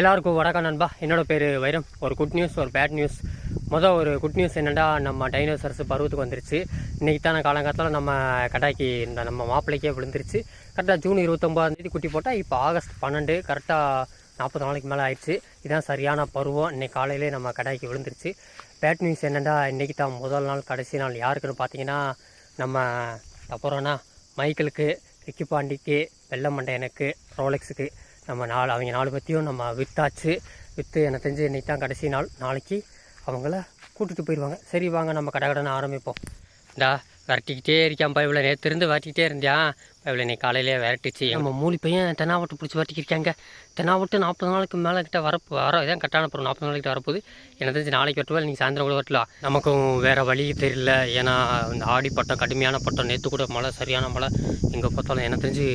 எல்லாருக்கும் வணக்கம் நண்பா. என்னோட பேர் வைரம். ஒரு குட் நியூஸ் ஒரு பேட் நியூஸ் மொதல் ஒரு குட் நியூஸ் என்னென்னா நம்ம டைனோசர்ஸ் பருவத்துக்கு வந்துருச்சு. இன்றைக்கி தானே காலங்காலத்தில் நம்ம கடாய்க்கு இந்த நம்ம மாப்பிள்ளைக்கே விழுந்துருச்சு. கரெக்டாக ஜூன் இருபத்தொம்போதாந்தேதி குட்டி போட்டால் இப்போ ஆகஸ்ட் பன்னெண்டு கரெக்டாக நாற்பது நாளைக்கு மேலே ஆயிடுச்சு. இதுதான் சரியான பருவம். இன்னைக்கு காலையிலே நம்ம கடாய்க்கு விழுந்துருச்சு. பேட் நியூஸ் என்னென்னா இன்றைக்கி தான் முதல் நாள் கடைசி நாள். யாருக்குன்னு பார்த்தீங்கன்னா நம்ம தப்புறோன்னா மைக்கிளுக்கு ரிக்கி பாண்டிக்கு வெள்ளமண்டையனுக்கு ரோலெக்ஸுக்கு. நம்ம நாலு அவங்க நாலு பற்றியும் நம்ம விற்றாச்சு விற்று எனக்கு தெரிஞ்சு இன்றைக்கி தான் கடைசி நாள். நாளைக்கு அவங்கள கூட்டிகிட்டு போயிடுவாங்க. சரி வாங்க நம்ம கடை கடன் ஆரம்பிப்போம். இந்தா விரட்டிக்கிட்டே இருக்கான் இவ்வளோ நேற்று இருந்து விரட்டிக்கிட்டே இருந்தியான் பைபிளை நீ காலையிலே விரட்டிச்சு. நம்ம மூலி பையன் தென்னாவட்டு பிடிச்சி விரட்டிக்கிருக்காங்க. தென்னாவட்டு நாற்பது நாளுக்கு மேலே கிட்ட வரப்பு வர இதான் கரெக்டான அப்புறம் நாற்பது நாளைக்கு வரப்போகுது. எனக்கு தெரிஞ்சு நாளைக்கு வெட்டுவேன் நீங்கள் சாயந்தரம் கூட வெட்டலாம் நமக்கும் வேறு வழி தெரியல. ஏன்னா இந்த ஆடி பட்டம் கடுமையான பட்டம் நேற்று கூட மழை சரியான மழை. எங்கே பார்த்தாலும் எனக்கு தெரிஞ்சு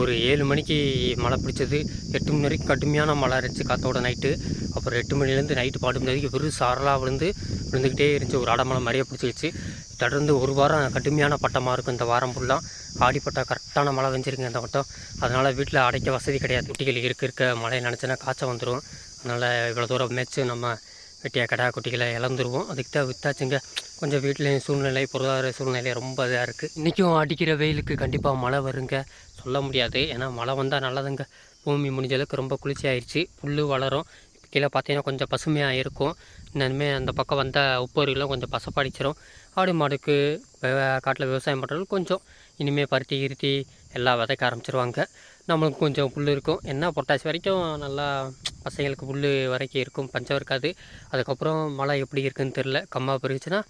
ஒரு ஏழு மணிக்கு மழை பிடிச்சது. எட்டு மணி வரைக்கும் கடுமையான மழை இருந்துச்சு காத்தோட நைட்டு. அப்புறம் எட்டு மணிலேருந்து நைட்டு பாட்டு மணி வரைக்கும் வெறும் சாரலாக விழுந்து விழுந்துக்கிட்டே இருந்துச்சு. ஒரு அடமலை மாதிரியே பிடிச்சிருச்சு தொடர்ந்து ஒரு வாரம் கடுமையான பட்டமாக இருக்கும். இந்த வாரம் ஃபுல்லாக ஆடிப்பட்டால் கரெக்டான மழை வெஞ்சிருங்க இந்த மட்டும் அதனால் வீட்டில் அடைக்க வசதி கிடையாது. குட்டிகள் இருக்க இருக்க. மழை நினச்சினா காய்ச்சல் வந்துடும் அதனால் இவ்வளோ தூரம் மேய்ச்சி நம்ம வெட்டிய கடா குட்டிகளை இழந்துருவோம். அதுக்கு தான் வித்தாச்சுங்க. கொஞ்சம் வீட்லேயும் சூழ்நிலை பொருளாதார சூழ்நிலை ரொம்ப இதாக இருக்குது இன்றைக்கும் அடிக்கிற வெயிலுக்கு கண்டிப்பாக மழை வருங்க. சொல்ல முடியாது. ஏன்னா மழை வந்தால் நல்லதுங்க. பூமி முடிஞ்சளவுக்கு ரொம்ப குளிர்ச்சியாயிடுச்சு புல் வளரும். கீழே பார்த்தீங்கன்னா கொஞ்சம் பசுமையாக இருக்கும். இன்னுமே அந்த பக்கம் வந்த உப்பருகெல்லாம் கொஞ்சம் பசப்படிச்சிடும் ஆடு மாடுக்கு காட்டில் விவசாயம் பண்ணுறது கொஞ்சம் இனிமேல் பருத்தி கிருத்தி எல்லாம் விதைக்க ஆரம்பிச்சிருவாங்க. நம்மளுக்கு கொஞ்சம் புல் இருக்கும். என்ன பொட்டாசி வரைக்கும் நல்லா பசங்களுக்கு புல் வரைக்கும் இருக்கும். பஞ்சம் இருக்காது. அதுக்கப்புறம் மழை எப்படி இருக்குதுன்னு தெரில கம்மா பெருச்சுன்னா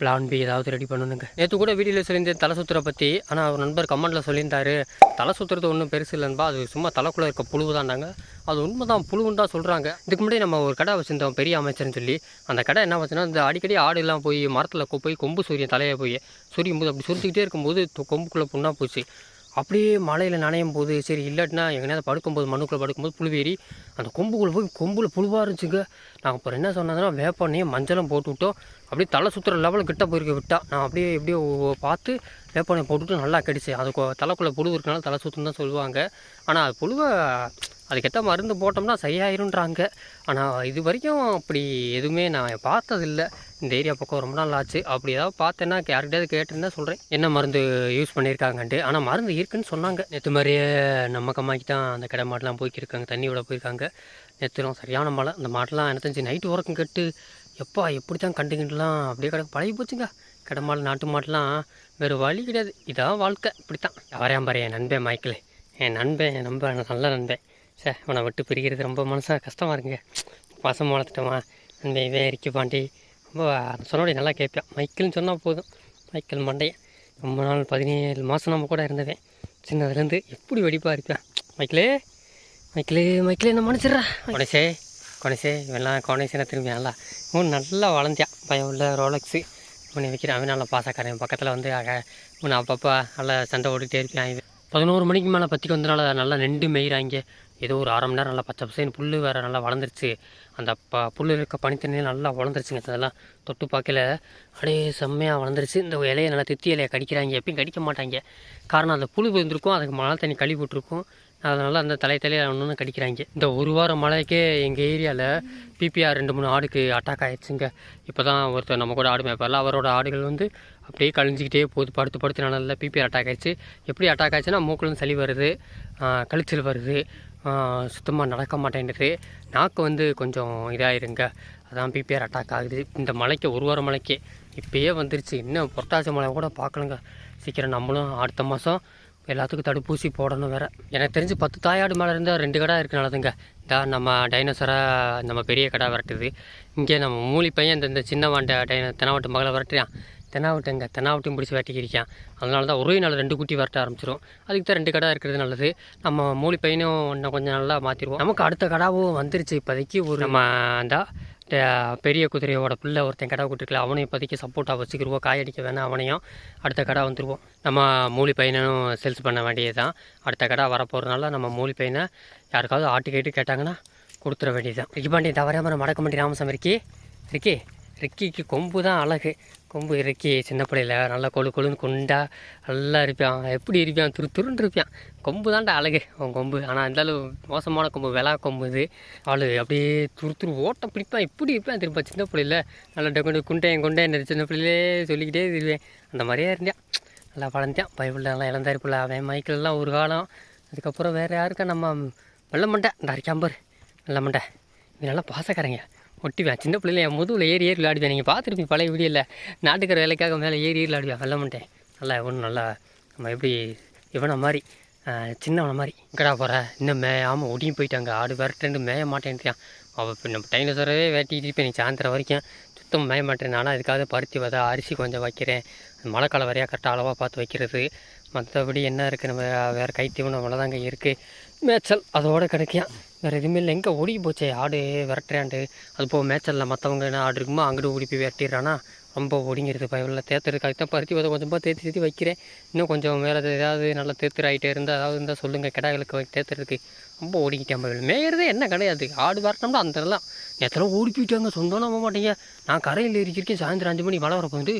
பிளான் பி ஏதாவது ரெடி பண்ணணுங்க. நேற்று கூட வீடியோவில் சொல்லியிருந்தேன் தலை சுற்றுற பற்றி ஆனால் அவர் நண்பர் கமெண்ட்டில் சொல்லியிருந்தாரு தலை சுற்றுறது ஒன்றும் பெருசு இல்லைன்பா அது சும்மா தலைக்குள்ளே இருக்க புழு தாண்டாங்க அது உண்மை தான் புழுவுன்னு தான் சொல்கிறாங்க இதுக்கு முன்னாடி நம்ம ஒரு கடை வச்சுருந்தோம் பெரிய அமைச்சர்னு சொல்லி. அந்த கடை என்ன வச்சுன்னா இந்த அடிக்கடி ஆடுலாம் போய் மரத்தில் போய் கொம்பு சூரியன் தலையை போய் சூரியும் போது அப்படி சுருத்திக்கிட்டே இருக்கும்போது கொம்புக்குள்ளே புண்ணாக போச்சு. அப்படியே மலையில் நனையும் போது சரி இல்லாட்டினா எங்கேயாவது படுக்கும்போது மண்ணுக்குள்ளே படுக்கும்போது புழுவேறி அந்த கொம்புக்குள்ளே போய் கொம்பில் புழுவாக இருந்துச்சுங்க. நாங்கள் அப்புறம் என்ன சொன்னதுன்னா வேப்பண்ணையும் மஞ்சளும் போட்டு விட்டோம். அப்படியே தலை சுற்றுற லெவலில் கிட்ட போயிருக்க விட்டா. நான் அப்படியே எப்படியோ பார்த்து வேப்பண்ணையை போட்டுவிட்டு நல்லா கடிச்சு அது தலைக்குள்ளே புழு இருக்கனால தலை சுற்றுன்னு தான் சொல்லுவாங்க. ஆனால் அது புழுவை அதுக்கேற்ற மருந்து போட்டோம்னா சரியாயிருன்றாங்க. ஆனால் இது வரைக்கும் அப்படி எதுவுமே நான் பார்த்ததில்ல. இந்த ஏரியா பக்கம் ரொம்ப நாள் ஆச்சு. அப்படி ஏதாவது பார்த்தேன்னா யார்கிட்டயாவது கேட்டிருந்தா சொல்கிறேன் என்ன மருந்து யூஸ் பண்ணியிருக்காங்கன்ட்டு. ஆனால் மருந்து இருக்குன்னு சொன்னாங்க. நேற்று மாதிரியே நம்ம கம்மாக்கி தான் அந்த கடை மாட்டெலாம் போய்க்கிருக்காங்க. தண்ணி விட போயிருக்காங்க. நேற்றுலாம் சரியான மழை. அந்த மாட்டெலாம் என்ன தெரிஞ்சு நைட்டு உறக்கம் கெட்டு எப்பா எப்படி தான் கண்டுக்கிட்டுலாம் அப்படியே கிடக்கு. பழகி போச்சுங்க. கடை மாடு நாட்டு மாட்டெலாம் வேறு வழி கிடையாது. இதான் வாழ்க்கை. இப்படித்தான். யாரையாம் பாரு என் நண்பன் மைக்கிள் என் நண்பன் என் நம்ப நல்ல நண்பன். சே உன்னை விட்டு பிரிக்கிறது ரொம்ப மனசாக கஷ்டமாக இருக்குங்க. பசம் வளர்த்துட்டோமா? நண்பன் இவன் இறக்கி பாண்டி. ரொம்ப சொன்னோடைய நல்லா கேட்பேன். மைக்கிள்னு சொன்னால் போதும். மைக்கேல் மண்டையன் ரொம்ப நாள் பதினேழு மாதம் நம்ம கூட இருந்தவன் சின்னதுலேருந்து எப்படி வெடிப்பாக இருப்பேன் மைக்கிளே மைக்கிளே மைக்கிளே என்ன மன்னிச்சிடுறா? கொனசே கொனசே இவெல்லாம் கொனேசனை திரும்பி நல்லா. இவன் நல்லா வளர்ந்தியான் பயம் உள்ள ரோலக்ஸு. இவனை வைக்கிறான் அவன் நல்லா பாசக்காரன் பக்கத்தில் வந்து ஆக இவனை அப்பப்போ நல்லா சண்டை ஓடிட்டே இருப்பான் பதினோரு மணிக்கு மேலே பற்றிக்கு வந்தனால நல்லா நெண்டு மெயிறாங்க. ஏதோ ஒரு அரை மணி நேரம் நல்லா பச்சை பசேன்னு புல் வேறு நல்லா வளர்ந்துருச்சு. அந்த ப புல் இருக்க பனித்தண்ணியில் நல்லா வளர்ந்துருச்சுங்க. அதெல்லாம் தொட்டு பார்க்கல. அப்படியே செம்மையாக வளர்ந்துருச்சு. இந்த இலையை நல்லா தித்தி இலையை கடிக்கிறாங்க. எப்பயும் கடிக்க மாட்டாங்க. காரணம் அந்த புழு இருந்திருக்கும் அதுக்கு மழை தண்ணி கழுவி விட்ருக்கும் அதனால் அந்த தலை தலையில் ஒன்று கடிக்கிறாங்க. இந்த ஒரு வாரம் மழைக்கே எங்கள் ஏரியாவில் பிபிஆர் ரெண்டு மூணு ஆடுக்கு அட்டாக் ஆகிடுச்சுங்க இப்போ தான் ஒருத்தர் நம்ம கூட ஆடு மேய்ப்பார்ல. அவரோட ஆடுகள் வந்து அப்படியே கழிஞ்சிக்கிட்டே போகுது. படுத்து படுத்து நல்லா பிபிஆர் அட்டாக் ஆகிடுச்சு எப்படி அட்டாக் ஆச்சுன்னா மூக்குலேருந்து சளி வருது கழிச்சல் வருது. சுத்தமாக நடக்க மாட்டேன்றது நாக்கு வந்து கொஞ்சம் இதாயிருங்க. அதான் பிபிஆர் அட்டாக் ஆகுது. இந்த மலைக்கு ஒரு வாரம் மலைக்கே இப்போயே வந்துருச்சு. இன்னும் புரட்டாசி மலை கூட பார்க்கலங்க சீக்கிரம் நம்மளும் அடுத்த மாதம் எல்லாத்துக்கும் தடுப்பூசி போடணும் வேறு. எனக்கு தெரிஞ்சு பத்து தாயாடு மேலே இருந்தால் ரெண்டு கடை இருக்கனாலதுங்க நல்லதுங்க. இந்த நம்ம டைனோசராக நம்ம பெரிய கடை விரட்டுது. இங்கே நம்ம மூலி பையன் இந்த சின்ன வாண்ட டைன தெனாவட்டு மகளை விரட்டுறான். தென்னாவட்டங்க தென்னாவட்டையும் பிடிச்சி வேட்டைக்கிறிக்கான் அதனால தான் ஒரே நாள் ரெண்டு குட்டி வரட்ட ஆரம்பிச்சிரும். அதுக்கு தான் ரெண்டு கடை இருக்கிறது நல்லது. நம்ம மூலி பையனும் இன்னும் கொஞ்சம் நல்லா மாற்றிடுவோம் நமக்கு அடுத்த கடாவும் வந்துருச்சு. இப்போதைக்கு ஒரு நம்ம அந்த பெரிய குதிரையோட பிள்ளை ஒருத்தன் கடை கூட்டிருக்கல அவனையும் இப்போதைக்கு சப்போர்ட்டாக வச்சுக்கிருவோம். காயடிக்க வேணாம் அவனையும். அடுத்த கடை வந்துடுவோம் நம்ம மூலி பையனும் சேல்ஸ் பண்ண வேண்டியது தான் அடுத்த கடை வரப்போகிறதுனால நம்ம மூலி பையனை யாருக்காவது ஆட்டு கேட்டு கேட்டாங்கன்னா கொடுத்துட வேண்டியது தான் ரிக்கி பாண்டி தவறாமல் மடக்க மாட்டி ராமசாமி இருக்கி. ரிக்கி ரிக்கிக்கு கொம்பு தான் அழகு. கொம்பு இறக்கி சின்ன பிள்ளையில நல்லா கொழு கொழுன்னு குண்டா நல்லா இருப்பான். எப்படி இருப்பான்? துரு துருன்னு இருப்பான். கொம்பு தான்டா அழகு அவன் கொம்பு. ஆனால் இருந்தாலும் மோசமான கொம்பு விலா கொம்பு இது. ஆள் அப்படியே துரு துரு ஓட்டம் பிடிப்பான். இப்படி இருப்பான் திரும்ப சின்ன பிள்ளையில நல்லா டொக்கண்டு குண்டேன் குண்டேன் சின்ன பிள்ளையிலே சொல்லிக்கிட்டே இருவேன் அந்த மாதிரியே இருந்தான். நல்லா வளர்ந்தேன். பைபிள் நல்லா இளந்தாரி பிள்ளை அவன் மைக்கிள்லாம் ஒரு காலம். அதுக்கப்புறம் வேறு யாருக்கா? நம்ம வெள்ளமண்டை. இந்த அரைக்காம்பர் வெள்ளமண்டை. இவன் நல்லா பாசக்காரங்க. ஒட்டிவேன் சின்ன பிள்ளையில என் முதுகில் ஏறி ஏறி விளையாடுவேன். நீங்கள் பார்த்துருப்பீங்க பழைய வீடியோவில் நாட்டுக்கிற வேலைக்காக மேலே ஏறி ஏறி விளையாடுவேன். வெள்ள மாட்டேன் நல்லா இவனும் நல்லா நம்ம எப்படி இவனை மாதிரி சின்னவனை மாதிரி. இங்கடா போகிற இன்னும் மேயாமல் ஒடியும் போயிட்டாங்க. ஆடு விரட்டுன்னு மேய மாட்டேன்ட்டான் அவள் இப்போ நம்ம டைனோசரவே வேட்டிட்டு இருப்பேன். நீ சாயந்தரம் வரைக்கும் சுத்தம் மேய மாட்டேன். ஆனால் அதுக்காக பருத்தி விதை அரிசி கொஞ்சம் வைக்கிறேன். மழைக்காலம் வரையா கரெக்டாக அளவாக பார்த்து வைக்கிறது. மற்றபடி என்ன இருக்குது நம்ம வேறு கைத்தீவனம் அவ்வளோதாங்க இருக்குது மேய்ச்சல். அதோட கிடைக்கும் வேறு எதுவுமே இல்லை. எங்கே ஓடி போச்சே? ஆடு விரட்டுறாண்டு அது போக மேய்ச்சலில் மற்றவங்க என்ன ஆடு இருக்குமோ அங்கிட்டு ஓடி போய் விரட்டிடுறானா? ரொம்ப ஒடிங்கிறது பயமில்ல தேத்துறதுக்காக தான் பருத்தி விதை கொஞ்சமாக தேத்தி தேத்தி வைக்கிறேன். இன்னும் கொஞ்சம் வேறு ஏதாவது நல்லா தேத்துறாயிட்டே இருந்தால் ஏதாவது இருந்தால் சொல்லுங்கள் கிடாய்களுக்கு தேத்துறதுக்கு ரொம்ப ஓடிக்கிட்டேன் பயில். மேயிறதே என்ன கிடையாது. ஆடு வரட்டோம்னா அந்த இதெல்லாம் நேரத்தில் ஓடி போயிட்டாங்க. சொந்தம் நம்ப மாட்டேங்க. நான் கரையில் இருக்கிறேன் சாயந்தரம் அஞ்சு மணி மழை வர போகுது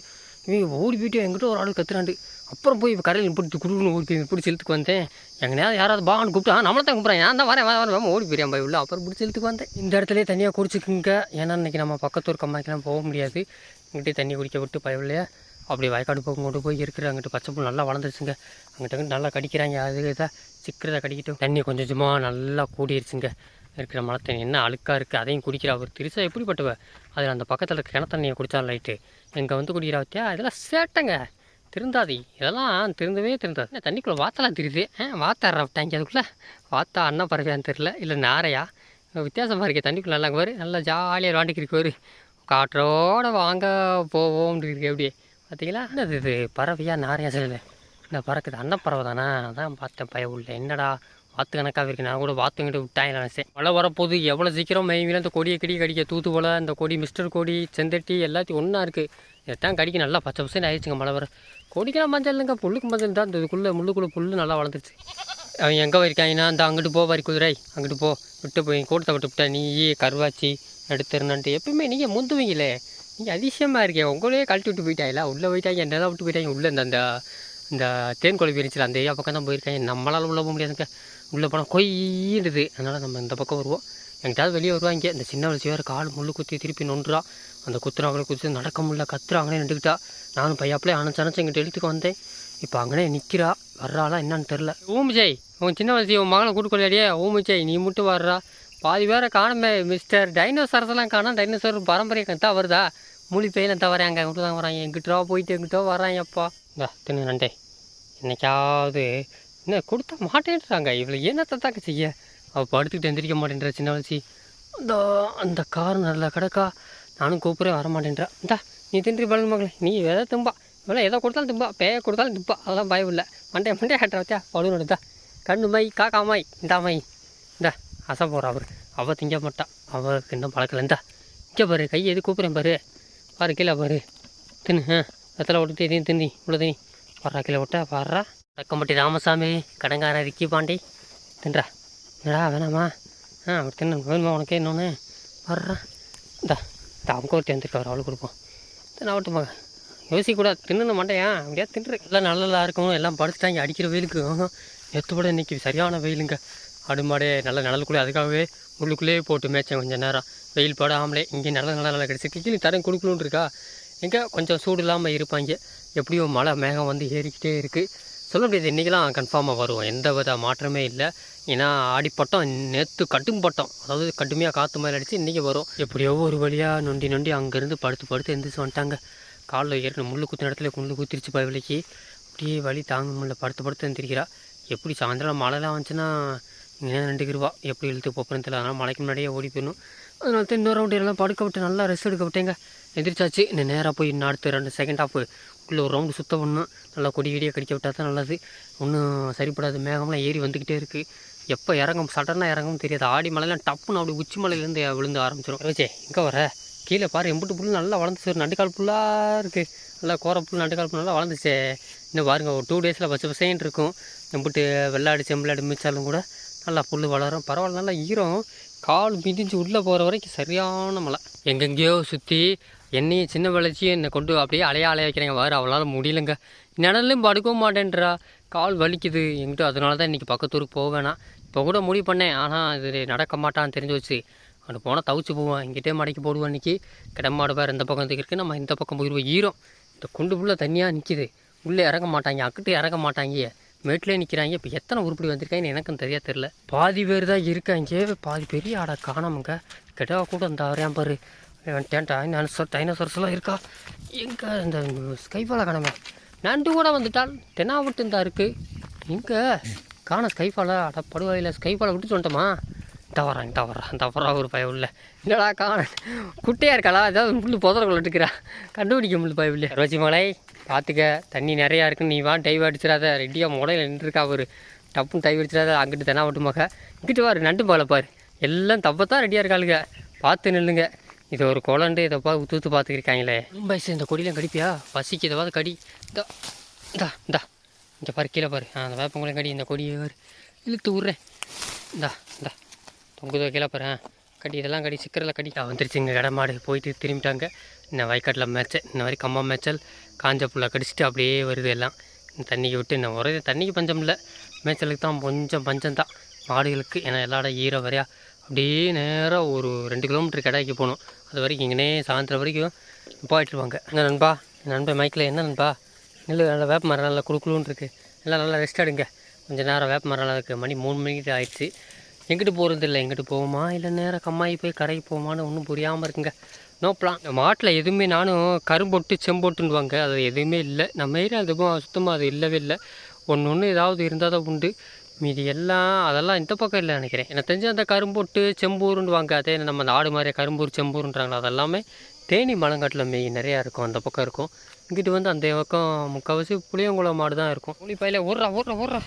இவன் ஓடி போயிட்டு என்கிட்ட ஒரு ஆள் கத்துறாண்டு அப்புறம் போய் கரையில் பிடிச்சி குடுக்கணும் ஓடி போய் பிடிச்சி இழுத்துக்கு வந்தேன். எங்கனையா யாராவது பான்னு கூப்பிட்டா நம்மளை தான் கூப்பிட்றேன். நான் தான் வரேன் வரேன் ஓடி போயிடுறேன் பை உள்ள. அப்புறம் பிடிச்சி இழுத்துக்கு வந்தேன். இந்த இடத்துலேயே தனியாக குடிச்சிக்குங்க. ஏன்னா இன்னைக்கு நம்ம பக்கத்து ஒரு கம்மாய்க்கெல்லாம் போக முடியாது. இங்கிட்டே தண்ணி குடிக்க விட்டு பயவில்லையா அப்படி வயக்காடு போக கொண்டு போய் இருக்கிற அங்கிட்டு பச்சை புல் நல்லா வளர்ந்துருச்சுங்க. அங்கிட்ட நல்லா கடிக்கிறாங்க. அது இதாக சிக்கிறத கடிக்கட்டும். தண்ணி கொஞ்சம் கொஞ்சமாக நல்லா கூடிருச்சுங்க. இருக்கிற மழை தண்ணி என்ன அழுக்காக இருக்குது அதையும் குடிக்கிறா. அவர் திருசா எப்படிப்பட்டவ? அதில் அந்த பக்கத்தில் இருக்க கிணத்தண்ணியை குடித்தா லைட்டு. எங்கே வந்து குடிக்கிறா வத்தியா இதெல்லாம் சேட்டங்க. திருந்தாதி. இதெல்லாம் திருந்தவே திருந்தாது. என்ன தண்ணிக்குள்ளே வாத்தெல்லாம் தெரியுது. வாத்தாடுற வாத்தாடுறா அதுக்குள்ளே. வாத்தா அண்ணா பறவையான்னு தெரில இல்லை நாரையா. வித்தியாசமாக இருக்கே தண்ணிக்குள்ளே நல்லா வரு நல்லா ஜாலியாக விளாண்டுக்கிருக்கு வரு காற்றோட வாங்க போவோம் இருக்கு அப்படியே. பார்த்தீங்களா என்னது இது? பறவையா நாரையா சொல்லுது. இந்த பறக்குது. அன்னப்பறவை பறவை தானே? அதான் பார்த்தேன் பய உள்ள என்னடா? வாத்து கணக்காக இருக்கு. நான் கூட வாத்துங்கிட்டு விட்டாங்க நினச்சேன். மழை வரப்போகுது. எவ்வளோ சீக்கிரம் மெய்வில அந்த கொடியை கடி கடிக்க தூத்து போல அந்த கொடி மிஸ்டர் கொடி செந்தட்டி எல்லாத்தையும் ஒன்றா இருக்குது இதைத்தான் கடிக்க நல்லா பச்சை பசங்க ஆயிடுச்சுங்க மழை வர. கொடிக்கெல்லாம் மஞ்சள் இல்லைங்க. புல்லுக்கு மஞ்சள் தான் இந்த இதுக்குள்ளே முள்ளுக்குள்ளே புல்லு நல்லா வளர்ந்துருச்சு. அவன் எங்கே போயிருக்காங்கன்னா அந்த அங்கிட்டு போ வரி குதிரை. அங்கிட்டு போ. விட்டு போய் கூட்டத்தை விட்டு விட்டேன் நீ கருவாச்சி எடுத்துருந்தான்ட்டு எப்பயுமே நீங்கள் முந்துவீங்களே. நீங்கள் அதிசயமாக இருக்கேன் உங்களையே கழட்டி விட்டு போயிட்டாங்களா உள்ளே போயிட்டாங்க என்ன தான் விட்டு போயிட்டாங்க உள்ளே இந்த அந்த இந்த தேன் குழம்பு இருந்துச்சு அந்த ஏரியா பக்கம் தான் போயிருக்காங்க நம்மளால் உள்ளே போக முடியாதுங்க. உள்ளே போனால் கொயிடுது அதனால் நம்ம இந்த பக்கம் வருவோம். எங்கிட்டாவது வெளியே வருவாங்க. இந்த சின்ன வளர்ச்சி வேறு கால் முள் குத்தி திருப்பி நொண்டுறா அந்த குத்துறாங்களே குத்தி நடக்க முடியல. கத்துறாங்களே நின்றுக்கிட்டா. நானும் பையாப்பிலே அணைச்சு அணைச்சு இங்கிட்ட எழுத்துக்கு வந்தேன். இப்போ அங்கனே நிற்கிறா வர்றாளா என்னன்னு தெரில ஊமிஜய் உன் சின்ன வயசு உன் மகனை கூட்டு கொள்ளையாடியே ஊமிஜய் நீ மட்டும் வர்றா. பாதி பேரை காணுமே மிஸ்டர் டைனோசரஸ்லாம் காணும். டைனோசர் பரம்பரை தான் வருதா? மூலி பையில தான் வராங்க. அங்கிட்டு தான் வராங்க. எங்கிட்டோ போயிட்டு எங்கிட்டோ வராங்கப்பா இந்த தின்னு நண்டே. என்னைக்காவது என்ன கொடுத்தா மாட்டேன்றாங்க. இவ்வளோ என்னத்தை தாக்க செய்ய? அவள் படுத்துக்கிட்டு எந்திரிக்க மாட்டேன்றா சின்ன வளர்ச்சி அந்த அந்த கார்னரில் கிடக்கா? நானும் கூப்பிடவே வர மாட்டேன்றா இந்தா நீ தின்றி பழகு மகளே. நீ எதை தும்பா? இவ்வளோ எதை கொடுத்தாலும் தும்பா. பேய கொடுத்தாலும் தும்பா. அதெல்லாம் பயம் இல்லை. மண்டே மண்டே ஆட்டுறா வச்சா பழுவு எடுத்தா. கண்ணு மை காக்கா மாய் இந்தா மை. இந்தா அசை போகிறா அவர். அவள் திங்க மாட்டா. அவருக்கு இன்னும் பழக்கல. இந்தா இங்கே பாரு கை எது கூப்பிட்றேன் பாரு. பாரு கீழே பாரு. தின்னு ஆ வெத்தலை விட்டுட்டு எதையும் தின்னி இவ்வளோ தினி வர்றா கீழே விட்டா வர்றா. தக்கம்பட்டி ராமசாமி கடங்கார ரிக்கி பாண்டி. தின்றா. என்னடா வேணாமா? ஆ அவர் தின்னு. வேணுமா உனக்கு இன்னொன்று வர்றான் இந்தா இந்த அவங்க ஒருத்தி வந்துருக்காரு அவளுக்கு கொடுப்போம். தின்னு யோசிக்க யோசிக்கக்கூடாது தின்னு மாட்டேயா? அப்படியே தின்று. எல்லாம் நல்லா இருக்கும் எல்லாம் படுத்துட்டாங்க. அடிக்கிற வெயிலுக்கு. நேற்று விட இன்னைக்கு சரியான வெயிலுங்க. ஆடு மாடே நல்ல நிழலுக்குள்ளே அதுக்காகவே உள்ளுக்குள்ளேயே போட்டு மேய்ச்சேன் கொஞ்சம் நேரம். வெயில் படாமலே இங்கே நல்ல நல்ல நல்லா கிடச்சி கீழே தரம் கொடுக்கணுன்னு இருக்கா? எங்கே? கொஞ்சம் சூடு இல்லாமல் இருப்பாங்க. எப்படியோ மழை மேகம் வந்து ஏறிக்கிட்டே இருக்குது சொல்ல முடியாது. இன்றைக்கெலாம் கன்ஃபார்மாக வரும் எந்த வித மாற்றமே இல்லை. ஏன்னா ஆடிப்பட்டம் நேற்று கட்டும் பட்டம். அதாவது கடுமையாக காற்று மாதிரி அடித்து இன்றைக்கி வரும். எப்படியோ ஒரு வழியாக நொண்டி நொண்டி அங்கேருந்து படுத்து படுத்து எந்திரிச்சு வந்துட்டாங்க. காலில் ஏறின முள்ளு குத்தின இடத்துல முள்ளு குத்திருச்சு பயவிலைக்கு அப்படியே வழி தாங்க முடியல. படுத்து படுத்து எந்திரிக்கிறா. எப்படி சாயந்தரம் மழைலாம் வந்துச்சுன்னா இங்கே நின்றுக்கிருவா எப்படி இழுத்து போகிறேன் தெரியல. அதனால் மழைக்கு முன்னாடியே ஓடி போயிடணும். அதனால தான் இன்னொரு ரவுண்டு எல்லாம் படுக்க விட்டு நல்லா ரெஸ்ட் எடுக்க விட்டேங்க. எந்திரிச்சாச்சு. இன்னும் நேராக போய் இன்னும் அடுத்து ரெண்டு செகண்ட் ஹாஃப் உள்ளே ஒரு ரவுண்டு சுத்த பண்ணணும் நல்லா கொடி கொடியாக கடிக்க விட்டா தான் நல்லது. ஒன்றும் சரிப்படாது மேகம்லாம் ஏறி வந்துக்கிட்டே இருக்குது எப்போ இறங்கும்? சடனாக இறங்கும் தெரியாது. ஆடி மலையெல்லாம் டப்புன்னு அப்படி உச்சி மலையிலேருந்து விழுந்து ஆரம்பிச்சிடும் ரோச்சே எங்கே வர. கீழே பாரு எம்புட்டு புல் நல்லா வளர்ந்துச்சு ஒரு நண்டுக்கால் புல்லாக இருக்குது நல்லா கோர புல் நண்டுக்கால் புல் நல்லா வளர்ந்துச்சு. இன்னும் பாருங்கள் ஒரு டூ டேஸில் பச்சை பசேன்னு இருக்கும். எம்புட்டு வெள்ளாடு செம்பிளாடு மிச்சாலும் கூட நல்லா புல் வளரும். பரவாயில்ல நல்லா ஈரம். கால் மிதிஞ்சு உள்ளே போகிற வரைக்கும் சரியான மழை. எங்கெங்கேயோ சுற்றி என்னையும் சின்ன வளர்ச்சியும் என்னை கொண்டு அப்படியே அலைய அலைய வைக்கிறாங்க. வேறு அவளால் முடியலங்க. நிழலும் படுக்கவும் மாட்டேன்றா. கால் வலிக்குது. என்கிட்ட அதனால தான் இன்றைக்கி பக்கத்தூருக்கு போவேணா இப்போ கூட முடிவு பண்ணேன். ஆனால் இது நடக்க மாட்டான்னு தெரிஞ்சு வச்சு அங்கே போனால் தவிச்சு போவேன். இங்கிட்டே மடக்கி போடுவேன் இன்றைக்கி கிடமாடு வேறு இந்த பக்கம் இருக்குது நம்ம இந்த பக்கம் போயிடுவோம் ஈரம். இந்த குண்டு ஃபுல்லாக தனியாக நிற்கிது உள்ளே இறங்க மாட்டாங்க. அக்கிட்டு இறங்க மாட்டாங்க. மேட்டிலே நிற்கிறாங்க இப்போ எத்தனை உருப்படி வந்திருக்காங்கன்னு எனக்கும் தெரியா தெரில பாதி பேர் தான் இருக்காங்க. பாதி பெரிய ஆடை காணாமங்க. கிட்டா கூட இந்த வரையான் பாரு. டைனோசர் டைனோசர்ஸ்லாம் இருக்கா? எங்கே இந்த ஸ்கைஃபாலை காணாம? நண்டு கூட வந்துட்டால் தென்னாவட்டு தான் இருக்குது இங்கே காண ஸ்கைஃபாலை அட படுவாயில் ஸ்கைஃபாலை விட்டு சொல்லிட்டோமா தவறான் தவறான் தவறா ஒரு பயம் இல்லை என்னடா காண? குட்டையாக இருக்காளா? ஏதாவது புல்லு புதறக்குள்ள இருக்கிறா கண்டுபிடிக்க முடியல பயம் இல்லை ரோஜி மலை பார்த்துக்க தண்ணி நிறையா இருக்குன்னு நீ வா டைவ் அடிச்சிடாத. ரெடியாக முடையில் நின்றுருக்கா ஒரு டப்புன்னு டைவ் அடிச்சிடாத. அங்கிட்டு தென்னா மக. இங்கிட்டு பாரு நண்டு பாலை பாரு. எல்லாம் தப்பத்தான் ரெடியாக இருக்காளுங்க பார்த்து நில்லுங்க. இது ஒரு குழண்டு இதை பா ஊற்று ஊற்று பார்த்துக்கிருக்காங்களே பைஸ் இந்த கொடியெலாம் கடிப்பியா? பசிக்கு இதாவது கடி. இதா இந்தா இந்தா. இங்கே பாரு கீழே பாரு. அந்த வேப்பங்குளம் கடி இந்த கொடியை பாரு. இழுத்து விட்றேன் இந்தா இந்தா. தொங்குதோ கீழே பாரு கடி இதெல்லாம் கடி சிக்கரில் கடி. ஆ, வந்துருச்சுங்க கடை போயிட்டு திரும்பிட்டாங்க. இன்னும் வயக்காட்டில் மேய்ச்சல் இந்த மாதிரி கம்மா மேய்ச்சல். காஞ்ச புல்லை கடிச்சிட்டு அப்படியே வருது எல்லாம். இந்த தண்ணிக்கு விட்டு இன்னும் ஒரே தண்ணிக்கு பஞ்சம் இல்லை. மேய்ச்சலுக்கு தான் கொஞ்சம் பஞ்சம் தான். மாடுகளுக்கு ஏன்னா எல்லா இடம் ஈரம் வரையா அப்படியே நேராக ஒரு ரெண்டு கிலோமீட்டர் கடைக்கு போகணும் அது வரைக்கும் இங்கனே சாயந்தரம் வரைக்கும் போயிட்டுருவாங்க என்ன நண்பா? நண்பன் மைக்கில் என்ன நண்பா? நெல் நல்லா வேப்ப மரம் நல்லா குழுக்குழுன்னு இருக்குது எல்லாம் நல்லா ரெஸ்ட் எடுங்க. கொஞ்சம் நேரம் வேப்ப மரம் இருக்குது மணி மூணு மணிக்கு ஆயிடுச்சு. எங்கிட்டு போகிறது இல்லை. எங்கிட்டு போவோமா? இல்லை நேராக கம்மாயி போய் கடைக்கு போவோமான்னு ஒன்றும் புரியாமல் இருக்குங்க. நோ பிளான் மாட்டில் எதுவுமே நானும் கரும்பொட்டு செம்பொட்டுன்னுவாங்க அது எதுவுமே இல்லை. நம்ம ஏரியா அதுவும் சுத்தமாக அது இல்லவே இல்லை. ஒன்று ஒன்று ஏதாவது இருந்தால் தான் உண்டு. மீதி எல்லாம் அதெல்லாம் இந்த பக்கம் இல்லை நினைக்கிறேன். எனக்கு தெரிஞ்சு அந்த கரும்பொட்டு செம்பூருன்னுவாங்க. அதே நம்ம அந்த ஆடு மாதிரி கரும்பூர் செம்பூருன்றாங்களா அதெல்லாமே தேனி மலங்காட்டில் மெய் நிறையா இருக்கும். அந்த பக்கம் இருக்கும். இங்கிட்டு வந்து அந்த பக்கம் முக்கால்வாசி புளியங்குளம் மாடு தான் இருக்கும். புளிப்பாயில் ஓடுறா ஓடுறா ஓடுறா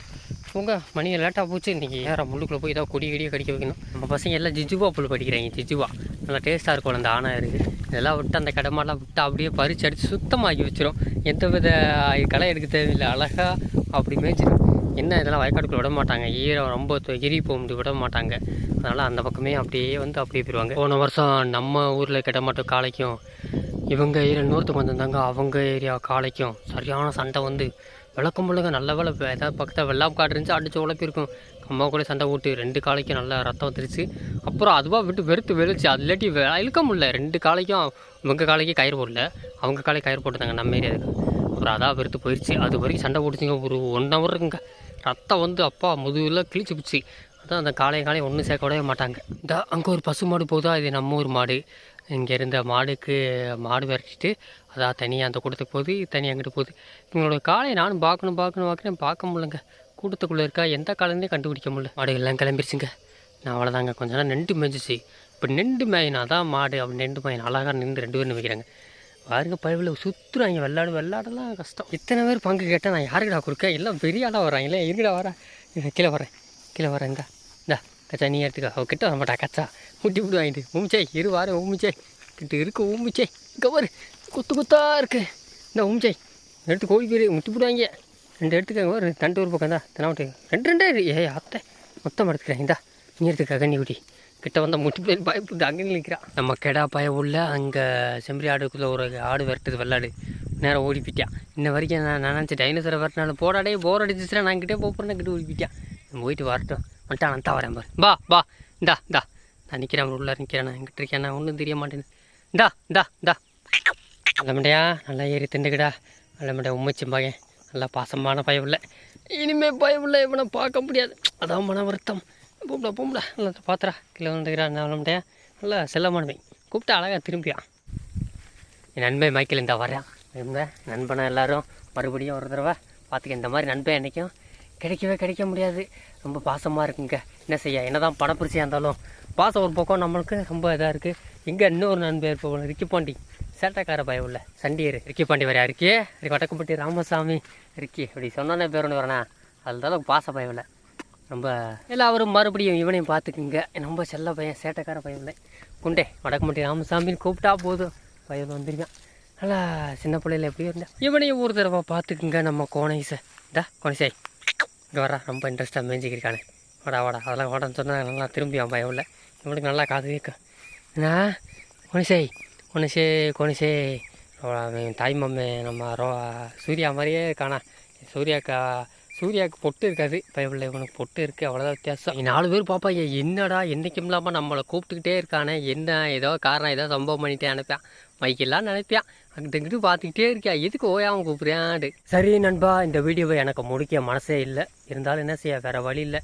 போங்க மணி லேட்டாக போச்சு. இன்றைக்கி ஏற முள்ளுக்குள்ளே போய் ஏதாவது கொடி கொடியை கடிக்க வைக்கணும். நம்ம பசங்க எல்லாம் ஜிஜுவா புல் படிக்கிறாங்க ஜிஜுவா. நல்லா டேஸ்ட்டாக இருக்கும். அந்த ஆனா இருக்குது இதெல்லாம் விட்டு அந்த கடமாலாம் விட்டு அப்படியே பறிச்சு அடித்து சுத்தமாக்கி வச்சிடும் எந்த வித களை எடுக்க தேவையில்லை. அழகாக அப்படி மேய்ச்சிடும் என்ன இதெல்லாம் வயக்காட்டுக்குள்ள விட மாட்டாங்க. ஈரம் ரொம்ப எரி போக முடியும் விட மாட்டாங்க. அதனால் அந்த பக்கமே அப்படியே வந்து அப்படியே போயிடுவாங்க போன வருஷம் நம்ம ஊரில் கிட்ட மாட்டோம் காளைக்கும். இவங்க ஏரியா நூறுத்துக்கு வந்திருந்தாங்க அவங்க ஏரியா காளைக்கும். சரியான சண்டை வந்து. விளக்கம் முழுங்க நல்ல வேலை ஏதாவது பக்கத்தில் வெள்ளாம் காடு இருந்துச்சு அடிச்சு உழப்பிருக்கும் அம்மா கூட சண்டை ஊட்டி ரெண்டு காளைக்கும் நல்லா ரத்தம் வந்துருச்சு. அப்புறம் அதுவாக விட்டு வெறுத்து வெளிச்சு அது இல்லாட்டி இழுக்க முடியல. ரெண்டு காளைக்கும் இவங்க காலைக்கு கயிறு போடல. அவங்க காலைக்கு கயிறு போட்டுருந்தாங்க நம்ம ஏரியாவுக்கு. அப்புறம் அதான் வெறுத்து போயிடுச்சு அது வரைக்கும் சண்டை போட்டுச்சுங்க. ஒரு ஒன் ஹவர் இருக்குங்க. ரத்தம் வந்து அப்பா முதுகில் கிழிச்சு பிடிச்சி அதான் அந்த காலையை காலையை ஒன்றும் சேர்க்க விடவே மாட்டாங்க. இந்த அங்கே ஒரு பசு மாடு போதா? இது நம்ம ஊர் மாடு. இங்கே இருந்த மாடுக்கு மாடு விரட்டிட்டு அதான் தனியாக அந்த கூட்டத்துக்கு போகுது தனியாக அங்கிட்டு போகுது. இவங்களோட காளையை நானும் பார்க்கணும் பார்க்கணும் பார்க்கணும். பார்க்க முடியலங்க. கூட்டத்துக்குள்ளே இருக்கா? எந்த காலந்தே கண்டுபிடிக்க முடியல. மாடு எல்லாம் கிளம்பிருச்சுங்க. நான் அவ்வளோதாங்க கொஞ்ச நேரம் நெண்டு மேய்ஞ்சிச்சு. இப்போ நெண்டு மேயினா தான் மாடு அப்படி நெண்டு மேயின் அழகாக நின்று ரெண்டு பேரும் வைக்கிறாங்க பாருங்க பயவில் சுற்றுறாங்க விளாடு விளாடலாம் கஷ்டம். இத்தனை பேர் பங்கு கேட்டால் நான் யாருக்கடா கொடுக்க? எல்லாம் பெரிய ஆளாக வராங்களே இருக்கடா வரேன் கீழே வரேன் கீழே வரேன் இந்தா. இந்தா கச்சா நீ எடுத்துக்கா. அவ கிட்ட வர மாட்டா கச்சா. முட்டி விட்டு வாங்கிட்டு. ஊமிச்சே இரு வாரேன் ஊமிச்சே. கிட்ட இருக்கு ஊமிச்சே. இங்கே குத்து குத்தா இருக்கு. இந்த ஊமிச்சே. எடுத்து கோழி பேர் முட்டி போடுவாங்க ரெண்டு எடுத்துக்கங்க ஒரு தண்டு ஒரு பக்கம் தான் தினாமட்டு ரெண்டு ரெண்டே இரு. ஏய் அத்தை மொத்தம் எடுத்துக்கிறேன் இந்தா. நீ எடுத்துக்கா கண்ணி குட்டி கிட்ட வந்தால் முட்டி பேர் பயப்பட்டு அங்கே நிற்கிறான் நம்ம கெடா பய உள்ள அங்கே செம்பரி ஆடுக்குள்ளே ஒரு ஆடு விரட்டுது வெள்ளாடு. நேரம் ஓடி போயிட்டான் இன்ன வரைக்கும் நான் நினச்சி டைனோசரை வரட்டினாலும் போடாடே போர் அடிச்சிச்சுனா நான் கிட்டே போகிறேன் கிட்ட ஓடி போயிட்டான் நம்ம போயிட்டு வரட்டும். வந்துட்டா நான் தான் வரேன் பாரு. பா பா இந்தா இந்தா. நான் நிற்கிறேன் உள்ளே நிற்கிறேன் நான் எங்கிட்ட இருக்கேன். நான் ஒன்றும் தெரிய மாட்டேன் இந்தா இந்தா இந்தா. நல்லமடையா நல்லா ஏறி திண்டுக்கடா நல்ல மண்டையா உண்மைச்சு நல்லா பாசமான பயம் இல்லை இனிமேல் பயம் இல்லை இவனை பார்க்க முடியாது. அதான் மன வருத்தம். பூம்ல பூம்ல நல்லா பார்த்துறா கீழே வந்துக்கிறான் நல்ல மண்டையா நல்லா செல்லமானவை கூப்பிட்டா அழகாக திரும்பியான் என் நண்பன் மைக்கேல் இந்த வரேன் நண்பன் நண்பனை எல்லாரும் மறுபடியும் ஒரு தடவை பார்த்துக்க இந்த மாதிரி நண்பன் என்றைக்கும் கிடைக்கவே கிடைக்க முடியாது. ரொம்ப பாசமாக இருக்குங்க. என்ன செய்ய? என்னதான் பணப்பிரிச்சியாக இருந்தாலும் பாசம் ஒரு பக்கம் நம்மளுக்கு ரொம்ப இதாக இருக்குது இங்கே இன்னொரு நண்பர் இருப்போம் ரிக்கி பாண்டி சேட்டைக்கார பயம் உள்ள. சண்டியர். ரிக்கி பாண்டி வரையா? இருக்கே. வடக்கப்பட்டி ராமசாமி. ரிக்கி இப்படி சொன்னோன்னே பேர் ஒன்று வரேனா அதுதான் பாச பயம் இல்லை நம்ம எல்லாரும் மறுபடியும் இவனையும் பார்த்துக்குங்க. ரொம்ப செல்ல பையன் சேட்டைக்கார பையன் இல்லை. குண்டே வடக்குமட்டி ராமசாமின்னு கூப்பிட்டா போதும். பையன் வந்துருக்கான். நல்லா சின்ன பிள்ளையில எப்படி இருந்தேன். இவனையும் ஒரு தடவை பார்த்துக்குங்க நம்ம கோணைசை டா கோணைசை இங்கே வரா ரொம்ப இன்ட்ரெஸ்ட்டாக மேய்ஞ்சிக்கிருக்கானே வாடா வாடா. அதெல்லாம் வாடான்னு சொன்னால் நல்லா திரும்பியான் பயம் இல்லை இவனுக்கு நல்லா காது கேட்கும். என்ன? கோணைசை கொனிசே கொனிசே. தாய் மம்மே நம்ம ரோ சூர்யா மாதிரியே காணா சூர்யாக்கா சூர்யாவுக்கு பொட்டு இருக்காது. பைபிளில் இவனுக்கு பொட்டு இருக்குது அவ்வளோதான் வித்தியாசம். நாலு பேர் பார்ப்பாங்க என்னடா என்றைக்கும் இல்லாமல் நம்மளை கூப்பிட்டுக்கிட்டே இருக்கானே என்ன ஏதோ காரணம் ஏதோ சம்பவம் பண்ணிட்டே அனுப்பான் மைக்கெல்லாம் நினைப்பேன் அங்கிட்டு பார்த்துக்கிட்டே இருக்கியா? எதுக்கு ஓயாவும் கூப்பிட்றியாண்டு சரி நண்பா இந்த வீடியோவை எனக்கு முடிக்க மனசே இல்லை. இருந்தாலும் என்ன செய்ய வேறு வழி இல்லை.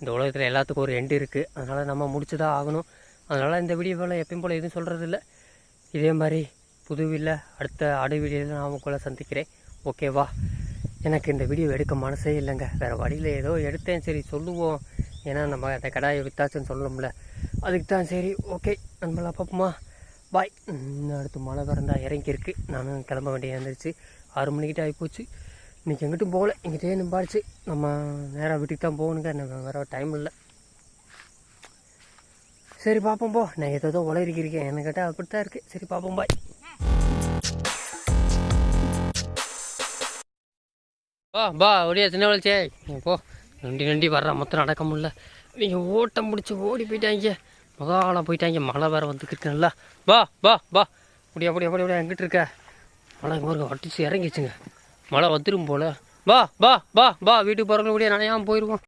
இந்த உலகத்தில் எல்லாத்துக்கும் ஒரு எண்டு இருக்குது அதனால் நம்ம முடிச்சுதான் ஆகணும். அதனால் இந்த வீடியோவில் எப்பயும் போல் எதுவும் சொல்கிறது இல்லை இதே மாதிரி புதுவில் அடுத்த அடு வீடியோவில் நான் உங்களை சந்திக்கிறேன். ஓகேவா? எனக்கு இந்த வீடியோ எடுக்க மனசே இல்லைங்க. வேறு வழியில் ஏதோ எடுத்தேன். சரி சொல்லுவோம். ஏன்னா நம்ம அந்த கடாயை வித்தாச்சுன்னு சொல்லணும்ல. அதுக்கு தான் சரி. ஓகே நம்மளா பார்ப்போமா. பாய் இன்னும் அடுத்து மழை வரந்தா இறங்கியிருக்கு. நானும் கிளம்ப வேண்டிய இருந்துச்சு. ஆறு மணிக்கிட்ட ஆகிப்போச்சு இன்றைக்கி எங்கிட்டும் போகல. இங்கிட்டே நிம்பாடிச்சு நம்ம நேராக வீட்டுக்கு தான் போகணுங்க. எனக்கு வேறு டைம் இல்லை. சரி பார்ப்போம் போ. நான் ஏதோ உலகிருக்கேன் என்ன கேட்டால் அப்படி தான் இருக்குது சரி பார்ப்போம். பாய் பா பா ஒடியா சின்ன வளச்சே போ. நண்டி நண்டி வர்ற மொத்தம் நடக்க முடியல. நீங்கள் ஓட்டம் பிடிச்சி ஓடி போயிட்டாங்க. முதலாளம் போயிட்டாங்க. மழை வேறு வந்துக்கிட்டு நல்லா. பா பா பா முடியா அப்படி முடியா அப்படியே எங்கிட்டு இருக்க? மழை பாருங்க வட்டிச்சு இறங்கிச்சுங்க மழை வந்துடும் போல். பா பா பா பா வீட்டுக்கு போகிறவங்க அப்படியே நனையாமல் போயிடுவோம்